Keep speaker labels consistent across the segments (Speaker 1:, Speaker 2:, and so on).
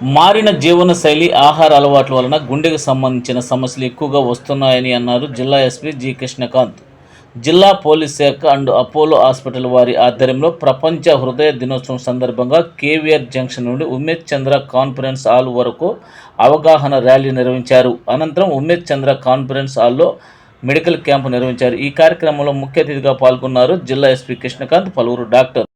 Speaker 1: మారిన జీవన శైలి ఆహార అలవాట్ల వలన గుండెకు సంబంధించిన సమస్యలు ఎక్కువగా వస్తున్నాయని అన్నారు జిల్లా ఎస్పీ జి కృష్ణకాంత్. జిల్లా పోలీస్ శాఖ అండ్ అపోలో హాస్పిటల్ వారి ఆధ్వర్యంలో ప్రపంచ హృదయ దినోత్సవం సందర్భంగా కేవీఆర్ జంక్షన్ నుండి ఉమేష్ చంద్ర కాన్ఫరెన్స్ హాల్ వరకు అవగాహన ర్యాలీ నిర్వహించారు. అనంతరం ఉమేష్ చంద్ర కాన్ఫరెన్స్ హాల్లో మెడికల్ క్యాంపు నిర్వహించారు. ఈ కార్యక్రమంలో ముఖ్య అతిథిగా పాల్గొన్నారు జిల్లా ఎస్పీ కృష్ణకాంత్ పలువురు డాక్టర్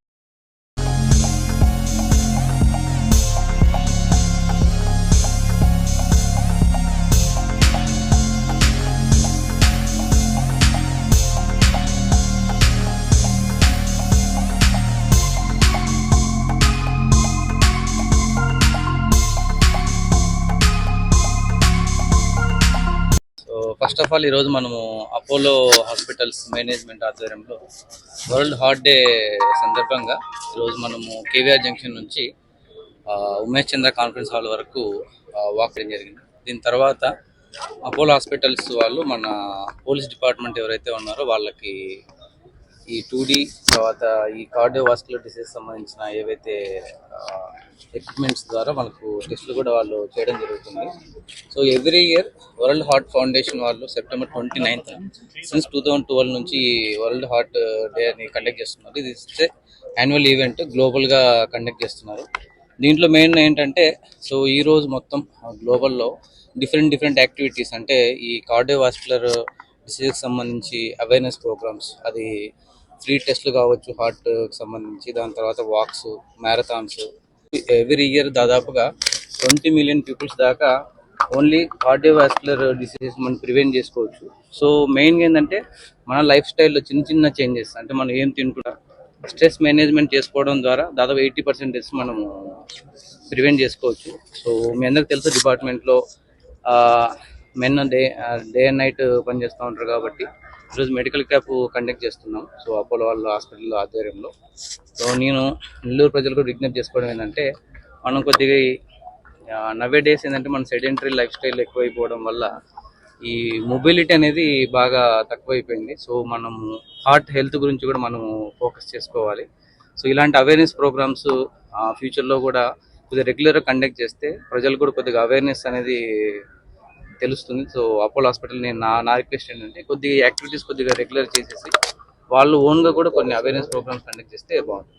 Speaker 2: ఫస్ట్ ఆఫ్ ఆల్ ఈరోజు మనము అపోలో హాస్పిటల్స్ మేనేజ్మెంట్ ఆధ్వర్యంలో వరల్డ్ హార్ట్ డే సందర్భంగా ఈరోజు మనము కేవీఆర్ జంక్షన్ నుంచి ఉమేష్ చంద్ర కాన్ఫరెన్స్ హాల్ వరకు వాక్ జరిగింది. దీని తర్వాత అపోలో హాస్పిటల్స్ వాళ్ళు మన పోలీస్ డిపార్ట్మెంట్ ఎవరైతే ఉన్నారో వాళ్ళకి ఈ టూ డి తర్వాత ఈ కార్డియోవాస్కులర్ డిసీజ్ సంబంధించిన ఏవైతే ఎక్విప్మెంట్స్ ద్వారా మనకు టెస్టులు కూడా వాళ్ళు చేయడం జరుగుతుంది. So every year world heart foundation వాళ్ళు September twenty ninth since two thousand twelve నుంచి వరల్డ్ హార్ట్ డే అని కండక్ట్ చేస్తున్నారు. ఇది ఇస్తే యాన్యువల్ ఈవెంట్ గ్లోబల్గా కండక్ట్ చేస్తున్నారు. దీంట్లో మెయిన్ ఏంటంటే సో ఈ రోజు మొత్తం గ్లోబల్లో డిఫరెంట్ డిఫరెంట్ యాక్టివిటీస్ అంటే ఈ కార్డియోవాస్కులర్ డిసీజ్కి సంబంధించి అవేర్నెస్ ప్రోగ్రామ్స్ అది ఫ్రీ టెస్ట్లు కావచ్చు హార్ట్ సంబంధించి దాని తర్వాత వాక్స్ మ్యారథాన్స్ ఎవ్రీ ఇయర్ దాదాపుగా ట్వంటీ మిలియన్ పీపుల్స్ దాకా ఓన్లీ కార్డియోవాస్కులర్ డిసీజెస్ మనం ప్రివెంట్ చేసుకోవచ్చు. సో మెయిన్గా ఏంటంటే మన లైఫ్ స్టైల్లో చిన్న చిన్న చేంజెస్ అంటే మనం ఏం తింటున్నా స్ట్రెస్ మేనేజ్మెంట్ చేసుకోవడం ద్వారా దాదాపు ఎయిటీ పర్సెంటేజ్ మనము ప్రివెంట్ చేసుకోవచ్చు. సో మీ అందరికి తెలుసు డిపార్ట్మెంట్లో men day day and night పనిచేస్తూ ఉంటారు కాబట్టి ఈరోజు మెడికల్ క్యాంప్ కండక్ట్ చేస్తున్నాం. సో అపోలో వాళ్ళ హాస్పిటల్ ఆధ్వర్యంలో. సో నేను నెల్లూరు ప్రజలకు విజ్ఞప్తి చేసుకోవడం ఏంటంటే మనం కొద్దిగా నవే డేస్ ఏంటంటే మన సెడెంటరీ లైఫ్ స్టైల్ ఎక్కువైపోవడం వల్ల ఈ మొబిలిటీ అనేది బాగా తక్కువైపోయింది. సో మనము హార్ట్ హెల్త్ గురించి కూడా మనము ఫోకస్ చేసుకోవాలి. సో ఇలాంటి అవేర్నెస్ ప్రోగ్రామ్స్ ఫ్యూచర్లో కూడా కొద్దిగా రెగ్యులర్గా కండక్ట్ చేస్తే ప్రజలు కూడా కొద్దిగా అవేర్నెస్ అనేది తెలుస్తుంది. సో అపోలో హాస్పిటల్ నేను నా నా రిక్వెస్ట్ ఏంటంటే కొద్దిగా యాక్టివిటీస్ కొద్దిగా రెగ్యులర్ చేసేసి వాళ్ళు ఓన్గా కూడా కొన్ని అవేర్నెస్ ప్రోగ్రామ్స్ కండక్ట్ చేస్తే బాగుంటుంది.